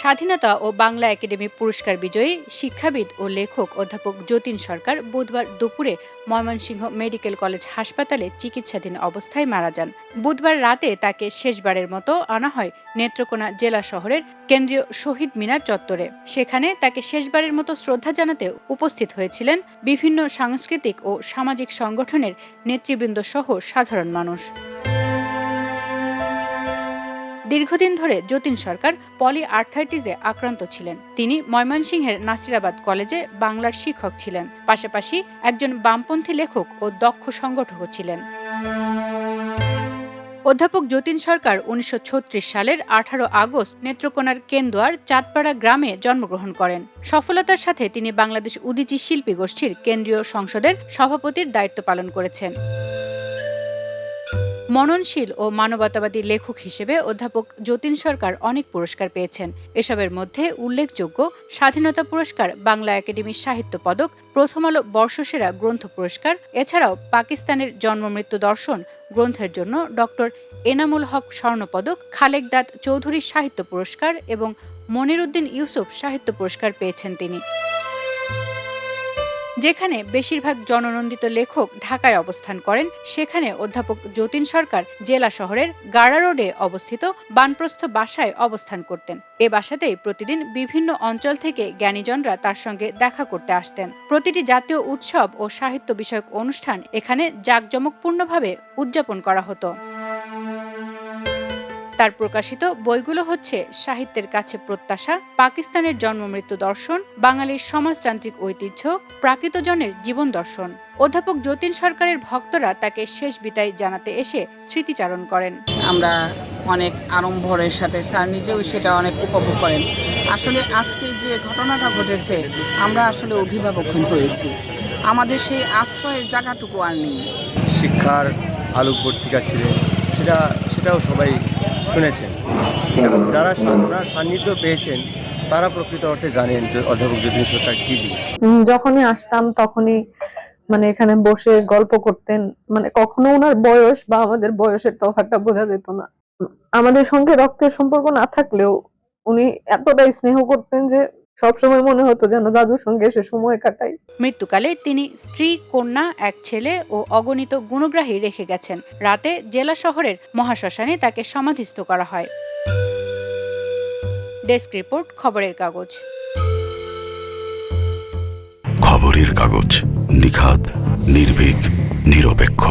স্বাধীনতা ও বাংলা একাডেমি পুরস্কার বিজয়ী শিক্ষাবিদ ও লেখক অধ্যাপক যতীন সরকার বুধবার দুপুরে ময়মনসিংহ মেডিকেল কলেজ হাসপাতালে চিকিৎসাধীন অবস্থায় মারা যান। বুধবার রাতে তাকে শেষবারের মতো আনা হয় নেত্রকোনা জেলা শহরের কেন্দ্রীয় শহীদ মিনার চত্বরে। সেখানে তাকে শেষবারের মতো শ্রদ্ধা জানাতে উপস্থিত হয়েছিলেন বিভিন্ন সাংস্কৃতিক ও সামাজিক সংগঠনের নেতৃবৃন্দ সহ সাধারণ মানুষ। দীর্ঘদিন ধরে যতীন সরকার পলি আর্থাইটিসে আক্রান্ত ছিলেন। তিনি ময়মনসিংহের নাসিরাবাদ কলেজে বাংলার শিক্ষক ছিলেন। পাশাপাশি একজন বামপন্থী লেখক ও দক্ষ সংগঠকও ছিলেন। অধ্যাপক যতীন সরকার উনিশশো ছত্রিশ সালের আঠারো আগস্ট নেত্রকোনার কেন্দুয়ার চাঁদপাড়া গ্রামে জন্মগ্রহণ করেন। সফলতার সাথে তিনি বাংলাদেশ উদীচী শিল্পী গোষ্ঠীর কেন্দ্রীয় সংসদের সভাপতির দায়িত্ব পালন করেছেন। মননশীল ও মানবতাবাদী লেখক হিসেবে অধ্যাপক যতীন সরকার অনেক পুরস্কার পেয়েছেন। এসবের মধ্যে উল্লেখযোগ্য স্বাধীনতা পুরস্কার, বাংলা একাডেমির সাহিত্য পদক, প্রথম আলো বর্ষসেরা গ্রন্থ পুরস্কার, এছাড়াও পাকিস্তানের জন্মমৃত্যু দর্শন গ্রন্থের জন্য ডক্টর এনামুল হক স্বর্ণপদক খালেকদাদ চৌধুরী সাহিত্য পুরস্কার এবং মনিরুদ্দিন ইউসুফ সাহিত্য পুরস্কার পেয়েছেন তিনি। যেখানে বেশিরভাগ জননন্দিত লেখক ঢাকায় অবস্থান করেন, সেখানে অধ্যাপক যতীন সরকার জেলা শহরের গাড়া রোডে অবস্থিত বানপ্রস্থ বাসায় অবস্থান করতেন। এ বাসাতেই প্রতিদিন বিভিন্ন অঞ্চল থেকে জ্ঞানীজনরা তার সঙ্গে দেখা করতে আসতেন। প্রতিটি জাতীয় উৎসব ও সাহিত্য বিষয়ক অনুষ্ঠান এখানে জাঁকজমকপূর্ণভাবে উদযাপন করা হতো। তার প্রকাশিত বইগুলো হচ্ছে সাহিত্যের কাছে প্রত্যাশা পাকিস্তানের জন্মমৃত্যু দর্শন বাঙালির সমাজতান্ত্রিক ঐতিহ্য প্রাকৃতজনের জীবন দর্শন। অধ্যাপক যতীন সরকারের ভক্তরা তাকে শেষ বিদায় জানাতে এসে স্মৃতিচারণ করেন। আমরা অনেক আড়ম্বরের সাথে স্যার নিজেও সেটা অনেক উপভোগ করেন। আসলে আজকে যে ঘটনাটা ঘটেছে আমরা আসলে অভিভাবকহীন হয়েছি আমাদের সেই আশ্রয়ের জায়গাটুকু আর নেই। শিক্ষার আলোক পত্রিকা ছিলেন সেটা সেটাও সবাই শুনেছেন। এবং যারা ওনার সান্নিধ্য পেয়েছেন, তারা প্রকৃত অর্থে জানেন যে অধ্যাপক যতীন সরকার কি জিনিস। যখনই আসতাম, তখনই মানে এখানে বসে গল্প করতেন। মানে কখনো ওনার বয়স বা আমাদের বয়সের তফাৎটা বোঝা যেত না। আমাদের সঙ্গে রক্তের সম্পর্ক না থাকলেও উনি এতটাই স্নেহ করতেন যে সবসময় মনে হতো যেন দাদুর সঙ্গে এসে সময় কাটাই। মৃত্যুকালে তিনি স্ত্রী কন্যা এক ছেলে ও অগণিত গুণগ্রাহী রেখে গেছেন। রাতে জেলা শহরের মহাশ্মশানে তাকে সমাধিস্থ করা হয়। ডেস্ক রিপোর্ট খবরের কাগজ। খবরের কাগজ নিখাত নির্ভীক নিরপেক্ষ।